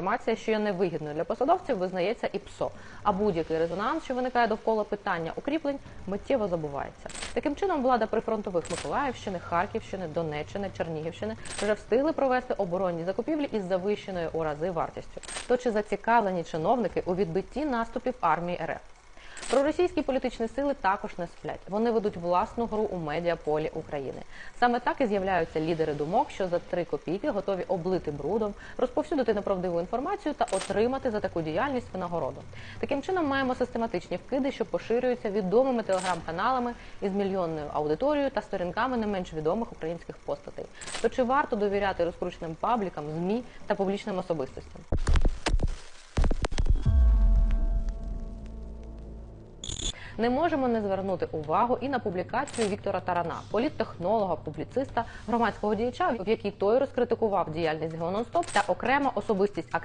Інформація, що є невигідною для посадовців, визнається і ПСО. А будь-який резонанс, що виникає довкола питання укріплень, миттєво забувається. Таким чином, влада прифронтових Миколаївщини, Харківщини, Донеччини, Чернігівщини вже встигли провести оборонні закупівлі із завищеною у рази вартістю. То чи зацікавлені чиновники у відбитті наступів армії РФ? Проросійські політичні сили також не сплять. Вони ведуть власну гру у медіаполі України. Саме так і з'являються лідери думок, що за три копійки готові облити брудом, розповсюдити неправдиву інформацію та отримати за таку діяльність винагороду. Таким чином маємо систематичні вкиди, що поширюються відомими телеграм-каналами із мільйонною аудиторією та сторінками не менш відомих українських постатей. То чи варто довіряти розкрученим паблікам, змі та публічним особистостям? Не можемо не звернути увагу і на публікацію Віктора Тарана, політтехнолога, публіциста, громадського діяча, в якій той розкритикував діяльність «Геононстоп» та окремо особистість активістів